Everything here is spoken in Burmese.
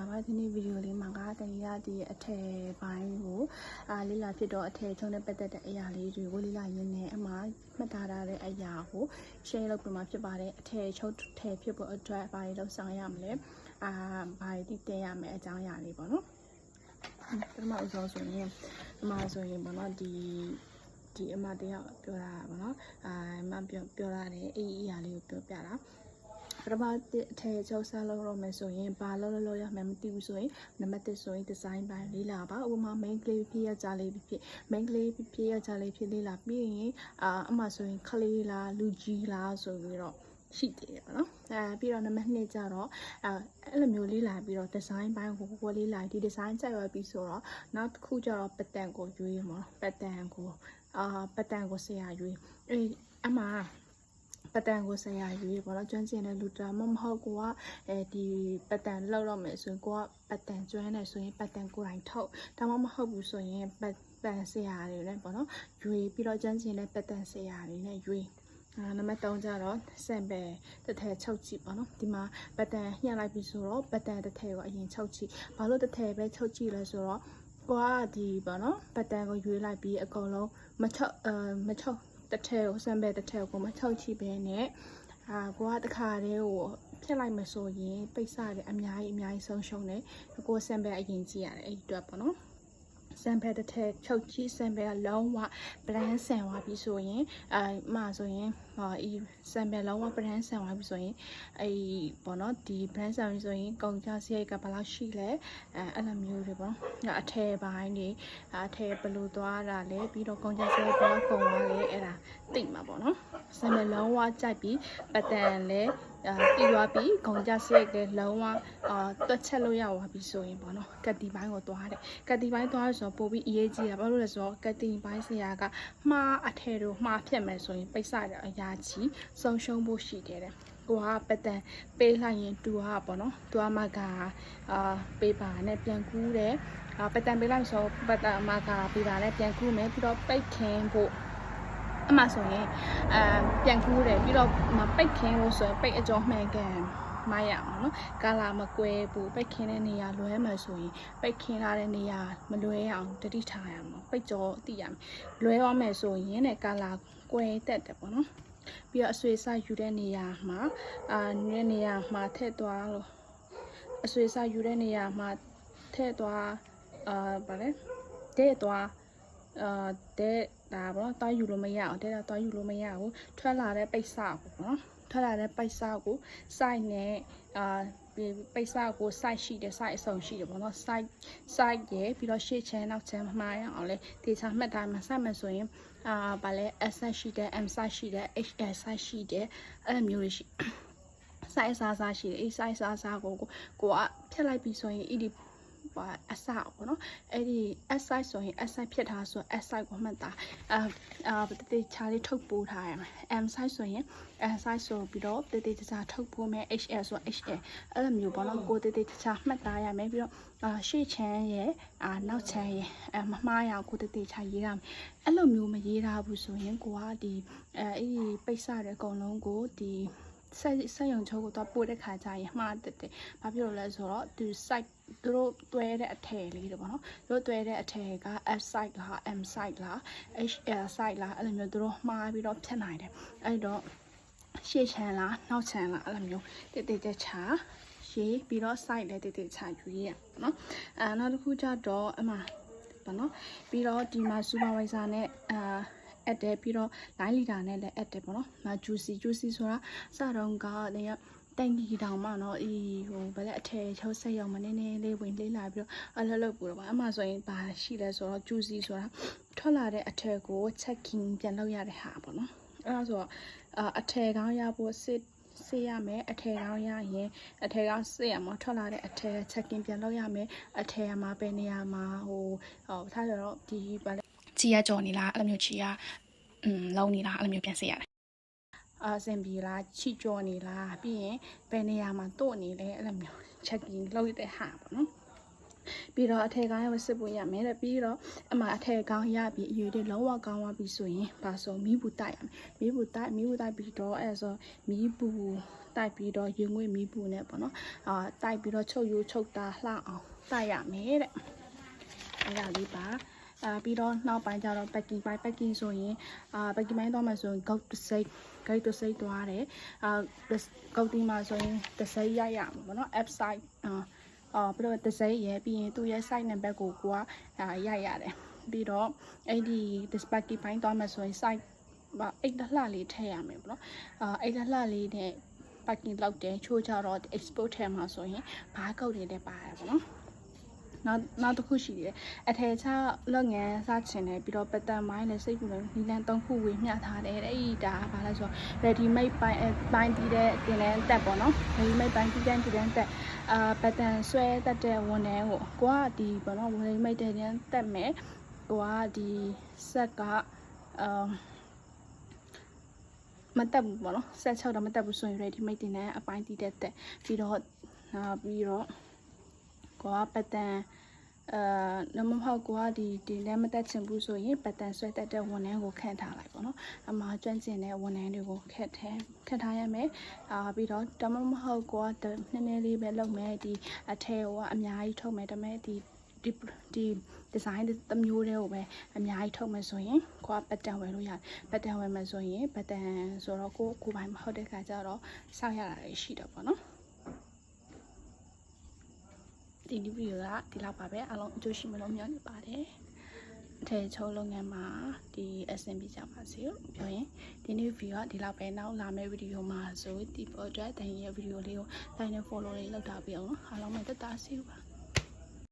္ဂလာပါဒီနေ့ဗီဒီယိုလေးမှာကတနည်းအားဒီအထည်ပိုင်းကိုအာလေးလာဖြစ်တော့အထည်ချုံနဲ့ပတ်သက်တဲ့အရာလေးတွေကိုလေးလာရင်းနဲ့အမှမှတ်ထားထားတဲ့အရာကို share လုပ်ပြမှာဖြစ်ပါတယ်အထည်ချုပ်ထည်ဖြစ်ဖို့အတွက်ဘာတွေလုပ်ဆောင်ရမလဲအာဘာတွေတည်တင်ရမယ်အကြောင်းအရာလေးပေါ့နော်ပထမအဆုံးဆိုရင်အမှဆိုရင်ပေါ့နော်ဒီဒီအမတယောက်ပြောတာပေါ့နော်အာအမပြောပြောတာတယ်အဲ့ဒီအရာလေးကိုပြောပြတာ ပထမတစ်အထည်ချုပ်ဆက်လုပ်တော့မယ်ဆိုရင်ဘာလုပ်လို့လုပ်ရမှန်းမသိဘူးဆိုရင်နံပါတ်1ဆိုရင်ဒီဇိုင်းပိုင်းလေးလာပါဥပမာ main ကလေးဖြစ်ရကြလေးဖြစ် main ကလေးဖြစ်ရကြလေးဖြစ်လေးလာပြီးရင်အာအမှဆိုရင်ခလေးလားလူကြီးလားဆိုပြီးတော့ရှိတယ်ပေါ့နော်အဲပြီးတော့နံပါတ်2ကျတော့အဲအဲ့လိုမျိုးလေးလာပြီးတော့ဒီဇိုင်းပိုင်းကိုကိုလေးလာဒီဒီဇိုင်းကြိုက်ရပြီဆိုတော့နောက်တစ်ခုကျတော့ပတန်ကိုရွေးမှာပတန်ကိုအာပတန်ကိုဆရာရွေးအဲအမှ ပတန်ကိုဆရာရွေးပေါ့နော်ကျွမ်းကျင်တဲ့လူတာမမဟုတ်ကိုကအဲဒီပတန်လောက်တော့မယ်ဆိုရင်ကိုကပတန်ကျွမ်းတယ်ဆိုရင်ပတန်ကိုယ်တိုင်ထုတ်ဒါမှမဟုတ်ဘူးဆိုရင်ပတန်ဆရာတွေလည်းပေါ့နော်ရွေးပြီးတော့ကျွမ်းကျင်တဲ့ပတန်ဆရာတွေနဲ့ရွေးအာနံပါတ်3ကျတော့ sample တစ်ထည်ချုပ်ကြည့်ပေါ့နော်ဒီမှာပတန်ညှက်လိုက်ပြီဆိုတော့ပတန်တစ်ထည်ကိုအရင်ချုပ်ကြည့်ဘာလို့တစ်ထည်ပဲချုပ်ကြည့်လဲဆိုတော့ကိုကဒီပေါ့နော်ပတန်ကိုရွေးလိုက်ပြီးအကုန်လုံးမချုပ်အဲမချုပ် တစ်ထည်ကိုစံပဲတစ်ထည်ကိုမချုပ်ချိပဲနဲ့အာကိုကတခါတည်းကိုဖြတ်လိုက်မဆိုရင်ပိတ်စတယ်အများကြီးအများကြီးဆုံးရှုံးတယ်ကိုစံပဲအရင်ကြည့်ရတယ်အဲ့ဒီအတွက်ပေါ့နော်စံပဲတစ်ထည်ချုပ်ချိစံပဲကလုံးဝ brand ဆန်သွားပြီဆိုရင်အဲမှဆိုရင် ဟောဒီစံပဲလုံးဝ brand ဆန်သွားပြီဆိုရင်အဲ့ပေါ့နော်ဒီ brand ဆန်ပြီဆိုရင်ကုန်ကြစရိတ်ကဘယ်လောက်ရှိလဲအဲအဲ့လိုမျိုးတွေပေါ့နော်အထည်ပိုင်းတွေအထည်ဘယ်လိုသွားတာလဲပြီးတော့ကုန်ကြစရိတ်ဘယ်လောက်ကုန်သွားလဲအဲ့ဒါသိမှာပေါ့နော်စံပဲလုံးဝကြိုက်ပြီးပတန်လဲအာတီသွားပြီးဂုံကြစရိတ်လည်းလုံးဝအာတွက်ချက်လို့ရသွားပြီဆိုရင်ပေါ့နော်ကတိပိုင်းကိုသွားတယ်ကတိပိုင်းသွားရဆိုတော့ပို့ပြီးအရေးကြီးတာဘာလို့လဲဆိုတော့ကတိပိုင်းဆရာကမှားအထည်တို့မှားဖြတ်မယ်ဆိုရင်ပိတ်စတဲ့အရာကြီးဆုံးရှုံးဖို့ရှိတယ်တဲ့ကိုကပတန်ပေးလိုက်ရင်တူကပေါ့နော်တူကမကအာပေးပါနဲ့ပြန်ကူးတယ်အာပတန်ပေးလိုက်ဆိုပတန်မကပေးပါနဲ့ပြန်ကူးမယ်ပြီးတော့ပိတ်ခင်းဖို့အမှဆိုရင်အမ်ပြန်ကူးတယ်ပြီးတော့မပိတ်ခင်းလို့ဆိုရင်ပိတ်အကျော်မှန်ကန်မရအောင်နော်ကာလာမကွဲဘူးပိတ်ခင်းတဲ့နေရာလွဲမယ်ဆိုရင်ပိတ်ခင်းလာတဲ့နေရာမလွဲအောင်တတိထားရမှာပိတ်ကျော်သိရမယ်လွဲရမယ်ဆိုရင်တဲ့ကာလာကွဲတက်တယ်ပေါ့နော် ပြီးတော့အဆွေစယူတဲ့နေရာမှာအာနည်းနေရာမှာထည့်သွားလို့အဆွေစယူတဲ့နေရာမှာထည့်သွားအာဗါလဲတဲ့သွားအာတဲ့ဒါပေါ့နော်တောင်းယူလို့မရအောင်တဲ့တောင်းယူလို့မရဘူးထွက်လာတဲ့ပိတ်စကိုပေါ့နော်ထွက်လာတဲ့ပိတ်စကို site နဲ့အာပိတ်စကို site ရှိတယ် site အစုံရှိတယ်ပေါ့နော် site site ရယ်ပြီးတော့ရှေ့ချမ်းနောက်ချမ်းမမှားရအောင်လဲတေချာမှတ်ထားမှာ site မှာဆိုရင် အာဗာလဲ S site ရှိတယ် M site ရှိတယ် HS site ရှိတယ်အဲ့လိုမျိုးတွေရှိ site စားစားရှိတယ်အဲ့ site စားစားကိုကိုကိုကဖြတ်လိုက်ပြီဆိုရင် ED ပါအစပေါ့နော်အဲ့ဒီ S site ဆိုရင် S site ဖြစ်တာဆို S site ကိုမှတ်တာအာအာတတိချာလေးထုတ်ပိုးထားရမယ် M site ဆိုရင် M site ဆိုပြီးတော့တတိချာထုတ်ပိုးမယ် HL ဆို HL အဲ့လိုမျိုးပေါ့နော်ကိုတတိချာမှတ်သားရမယ်ပြီးတော့အာရှေ့ချမ်းရဲ့အာနောက်ချမ်းရဲ့အမမှားရအောင်ကိုတတိချာရေးရမယ်အဲ့လိုမျိုးမရေးထားဘူးဆိုရင်ကိုကဒီအဲအဲ့ဒီပိတ်စတဲ့အကုန်လုံးကိုဒီ ဆက်ဆက်ရုံချိုးကိုတော့ပို့တဲ့ခါကျရင်မှားတက်တယ်။ဘာဖြစ်လို့လဲဆိုတော့သူ site သူတို့တွဲတဲ့အထည်လေးတွေပေါ့နော်။သူတို့တွဲတဲ့အထည်က F site လား M site လား HL site လားအဲ့လိုမျိုးသူတို့မှားပြီးတော့ဖြတ်နိုင်တယ်။အဲ့တော့ရှေ့ချမ်းလားနောက်ချမ်းလားအဲ့လိုမျိုးတိတိကျကျရေးပြီးတော့ site လည်းတိတိကျကျယူရပေါ့နော်။အဲနောက်တစ်ခုကျတော့အမှပေါ့နော်။ပြီးတော့ဒီမှာ supervisor နဲ့အာ အက်တယ်ပြီးတော့9လီတာနဲ့လည်းအက်တယ်ပေါ့နော်။မ juicy juicy ဆိုတာစတော့ကနေရတန်ကြီးတောင်မှနော်အေးဟိုဗလဲအထည်ချုပ်ဆက်ရောက်မနေနေလေးဝင်လေးလာပြီးတော့အလှလှပူတော့ပါအမှဆိုရင်ဘာရှိလဲဆိုတော့ juicy ဆိုတာထွက်လာတဲ့အထည်ကို checking ပြန်လုပ်ရတဲ့ဟာပေါ့နော်အဲ့ဒါဆိုတော့အထည်ကောင်းရဖို့စစ်စေးရမယ်အထည်ကောင်းရရင်အထည်ကောင်းစေးရမှာထွက်လာတဲ့အထည် checking ပြန်လုပ်ရမယ်အထည်မှာပဲနေရာမှာဟိုဟိုထားကြတော့ဒီဗလဲ ချီရကြော်နေလားအဲ့လိုမျိုးချီရอืมလုံးနေလားအဲ့လိုမျိုးပြန်စစ်ရတယ်အာစင်ပြီလားချီကြော်နေလားပြီးရင်ဘယ်နေရာမှာတို့နေလဲအဲ့လိုမျိုး checking လုပ်ရတဲ့ဟာပေါ့နော်ပြီးတော့အထည်ကောင်းရစစ်ဖို့ရမယ်တဲ့ပြီးတော့အမှအထည်ကောင်းရပြီးအရွယ်တွေလုံးဝကောင်းသွားပြီဆိုရင်ဘာဆိုမီးဘူးတိုက်ရမယ်မီးဘူးတိုက်မီးဘူးတိုက်ပြီးတော့အဲ့ဆိုမီးဘူးတိုက်ပြီးတော့ရင်ငွေ့မီးပူနဲ့ပေါ့နော်အာတိုက်ပြီးတော့ချုပ်ယူချုပ်တာလှအောင်တိုက်ရမယ်တဲ့အဲ့ဒါလေးပါ အာပြီးတော့နောက်ပိုင်းကျတော့ packing ပိုင်း packing ဆိုရင်အာ packing ပိုင်းသွားမှဆိုရင် goat တစ်စိတ် goat တစ်စိတ်သွားတယ်အာ goat ဒီမှာဆိုရင်တစ်စိတ်ရိုက်ရမှာပေါ့နော် app site အာအော်ပြီးတော့တစ်စိတ်ရယ်ပြီးရင်သူ့ရဲ့ site number ကိုကိုကအာရိုက်ရတယ်ပြီးတော့အဲ့ဒီ dispatch ပိုင်းသွားမှဆိုရင် site ဘာအိတ်တလှလေးထည့်ရမယ်ပေါ့နော်အာအိတ်တလှလေးနဲ့ packing လောက်တယ်ချိုးကြတော့ export ထဲမှာဆိုရင်ဘားကုတ်တွေလည်းပါတယ်ပေါ့နော် နောက်နောက်တစ်ခုရှိတယ်အထည်ချလုပ်ငန်းစချင်တယ်ပြီးတော့ပတန်မိုင်းနဲ့စိတ်ကူလည်းနီလန်၃ခုဝေမျှထားတယ်အဲ့ဒီဒါကဘာလဲဆိုတော့ ready made ပိုင်းအပိုင်းတီးတဲ့တင်လန်းတက်ပေါ့နော် ready made ပိုင်းတီးတဲ့တင်လန်းတက်အာပတန်ဆွဲတက်တဲ့ဝန်ထမ်းကိုကိုကဒီပေါ့နော် ready made တဲ့တင်တက်မယ်ကိုကဒီဆက်ကအာမတက်ဘူးပေါ့နော်ဆက်6တော့မတက်ဘူးဆိုရင် ready made တင်တဲ့အပိုင်းတီးတဲ့တက်ပြီးတော့နောက်ပြီးတော့ ကိုကပတန်အာနမဟုတ်ကွာဒီဒီလည်းမတက်ချင်ဘူးဆိုရင်ပတ်တန်ဆွဲတက်တဲ့ဝန်ထမ်းကိုခန့်ထားလိုက်ပေါ့နော်အမှားကျွမ်းကျင်တဲ့ဝန်ထမ်းတွေကိုခက်ထဲခက်ထားရမယ်အာပြီးတော့တမမဟုတ်ကွာနည်းနည်းလေးပဲလုပ်မယ်ဒီအထည်ကအများကြီးထုတ်မယ်ဒါပေမဲ့ဒီဒီဒီဒီဇိုင်းတစ်မျိုးတည်းကိုပဲအများကြီးထုတ်မယ်ဆိုရင်ကိုကပတ်တန်ဝယ်လို့ရတယ်ပတ်တန်ဝယ်မယ်ဆိုရင်ပတ်တန်ဆိုတော့ကိုကိုပိုင်မဟုတ်တဲ့ခါကျတော့စောက်ရတာတွေရှိတော့ပေါ့နော် ဒီဗီဒီယိုကဒီလောက်ပါပဲအားလုံးအကျိုးရှိမလို့မျှော်နေပါတယ်အထည်ချုပ်လုပ်ငန်းမှာဒီအဆင်ပြေကြပါစေလို့ပြောရင်ဒီနေ့ဗီဒီယိုကဒီလောက်ပဲနောက်လာမယ့်ဗီဒီယိုမှာဆိုဒီပေါ်အတွက်တန်ရဲ့ဗီဒီယိုလေးကို like နဲ့ follow လေးလုပ်ထားပြီးအောင်နော်အားလုံးပဲတက်တာစီပါ